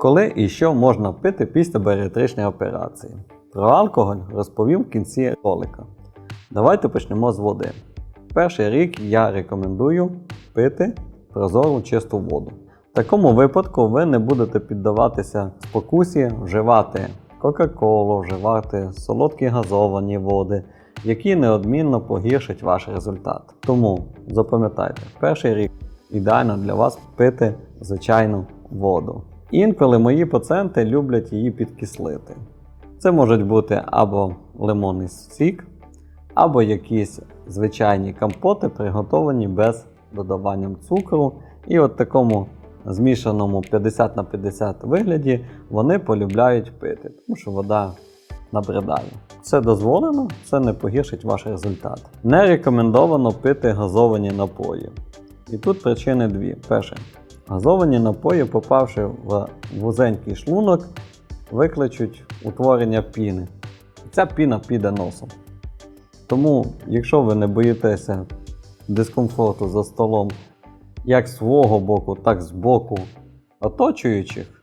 Коли і що можна пити після баріатричної операції? Про алкоголь розповім в кінці ролика. Давайте почнемо з води. Перший рік я рекомендую пити прозору чисту воду. В такому випадку ви не будете піддаватися спокусі вживати Кока-Колу, вживати солодкі газовані води, які неодмінно погіршать ваш результат. Тому запам'ятайте, перший рік ідеально для вас пити звичайну воду. Інколи мої пацієнти люблять її підкислити. Це можуть бути або лимонний сік, або якісь звичайні компоти, приготовані без додаванням цукру. І от такому змішаному 50 на 50 вигляді вони полюбляють пити, тому що вода набридає. Це дозволено, це не погіршить ваш результат. Не рекомендовано пити газовані напої. І тут причини дві. Перше, газовані напої, попавши в вузенький шлунок, викличуть утворення піни. Ця піна піде носом. Тому, якщо ви не боїтеся дискомфорту за столом як з свого боку, так і з боку оточуючих,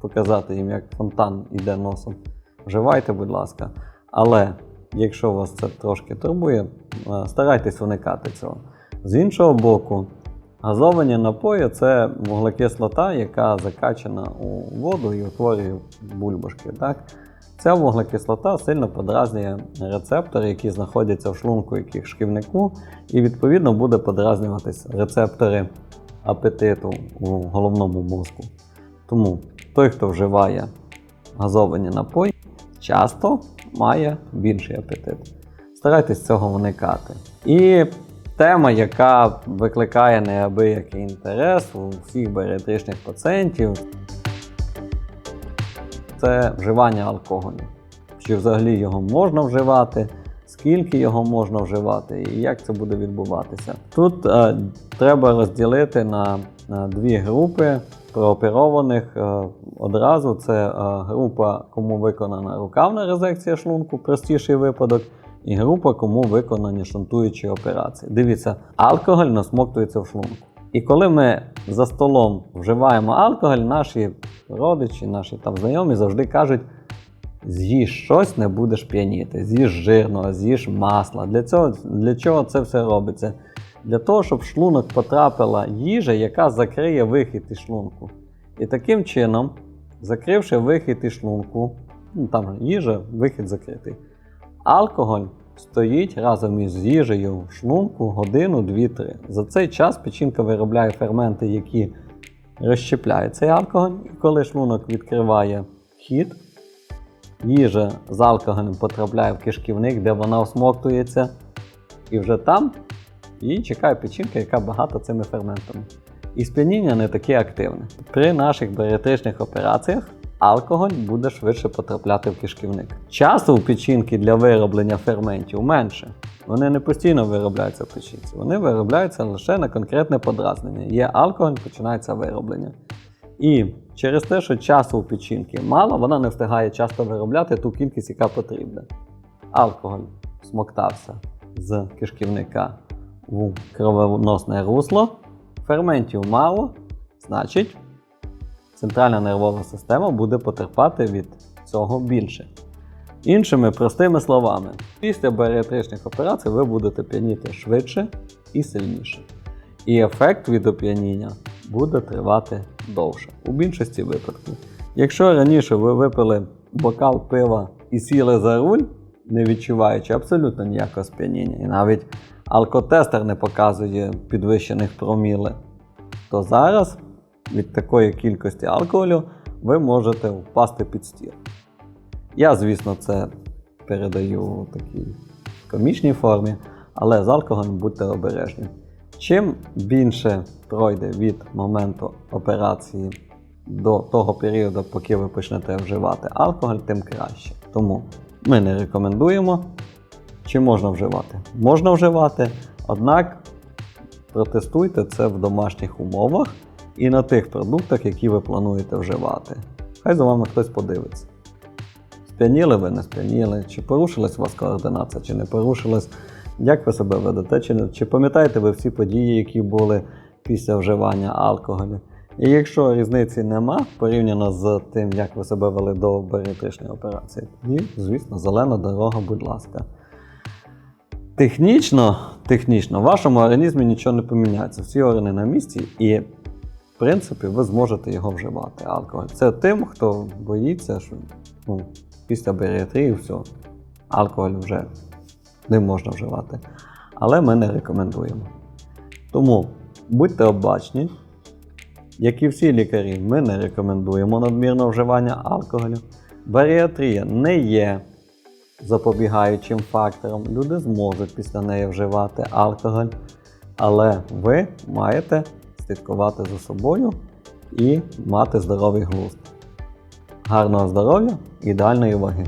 показати їм, як фонтан іде носом, вживайте, будь ласка. Але якщо вас це трошки турбує, е, старайтесь уникати цього. З іншого боку, газовані напої це вуглекислота, яка закачана у воду і утворює бульбашки. Так? Ця вуглекислота сильно подразнює рецептори, які знаходяться в шлунку і кишківнику, і відповідно буде подразнюватись рецептори апетиту у головному мозку. Тому той, хто вживає газовані напої, часто має більший апетит. Старайтесь цього уникати. І тема, яка викликає неабиякий інтерес у всіх баріатричних пацієнтів, це вживання алкоголю. Чи взагалі його можна вживати, скільки його можна вживати і як це буде відбуватися. Тут е, треба розділити на, на дві групи прооперованих е, одразу. Це е, група, кому виконана рукавна резекція шлунку, простіший випадок, і група, кому виконані шунтуючі операції. Дивіться, алкоголь насмоктується в шлунку. І коли ми за столом вживаємо алкоголь, наші родичі, наші там знайомі завжди кажуть: з'їж щось, не будеш п'яніти, з'їж жирного, з'їж масла. Для цього, для чого це все робиться? Для того, щоб в шлунок потрапила їжа, яка закриє вихід із шлунку. І таким чином, закривши вихід із шлунку, ну там їжа, вихід закритий. Алкоголь стоїть разом із їжею в шлунку годину, 2-3. За цей час печінка виробляє ферменти, які розщепляють цей алкоголь. І коли шлунок відкриває хід, їжа з алкоголем потрапляє в кишківник, де вона осмоктується. І вже там її чекає печінка, яка багата цими ферментами. І сп'яніння не таке активне. При наших баріатричних операціях алкоголь буде швидше потрапляти в кишківник. Часу у печінки для вироблення ферментів менше. Вони не постійно виробляються в печінці, вони виробляються лише на конкретне подразнення. Є алкоголь, починається вироблення. І через те, що часу у печінки мало, вона не встигає часто виробляти ту кількість, яка потрібна. Алкоголь смоктався з кишківника в кровоносне русло, ферментів мало, значить центральна нервова система буде потерпати від цього більше. Іншими простими словами, після баріатричних операцій ви будете п'яніти швидше і сильніше. І ефект від оп'яніння буде тривати довше у більшості випадків. Якщо раніше ви випили бокал пива і сіли за руль, не відчуваючи абсолютно ніякого сп'яніння, і навіть алкотестер не показує підвищених проміле, то зараз від такої кількості алкоголю ви можете впасти під стіл. Я, звісно, це передаю у такій комічній формі, але з алкоголем будьте обережні. Чим більше пройде від моменту операції до того періоду, поки ви почнете вживати алкоголь, тим краще. Тому ми не рекомендуємо. Чи можна вживати? Можна вживати, однак протестуйте це в домашніх умовах і на тих продуктах, які ви плануєте вживати. Хай за вами хтось подивиться. Сп'яніли ви, не сп'яніли, чи порушилась у вас координація, чи не порушилась, як ви себе ведете, чи, не- чи пам'ятаєте ви всі події, які були після вживання алкоголю. І якщо різниці нема порівняно з тим, як ви себе вели до баріатричної операції, тоді, звісно, зелена дорога, будь ласка. Технічно, технічно, в вашому організмі нічого не поміняється. Всі органи на місці, і принципі ви зможете його вживати. Алкоголь. Це тим, хто боїться, що ну, після баріатрії все, алкоголь вже не можна вживати. Але ми не рекомендуємо. Тому будьте обачні, як і всі лікарі, ми не рекомендуємо надмірне вживання алкоголю. Баріатрія не є запобігаючим фактором. Люди зможуть після неї вживати алкоголь, але ви маєте слідкувати за собою і мати здоровий глузд. Гарного здоров'я, ідеальної ваги!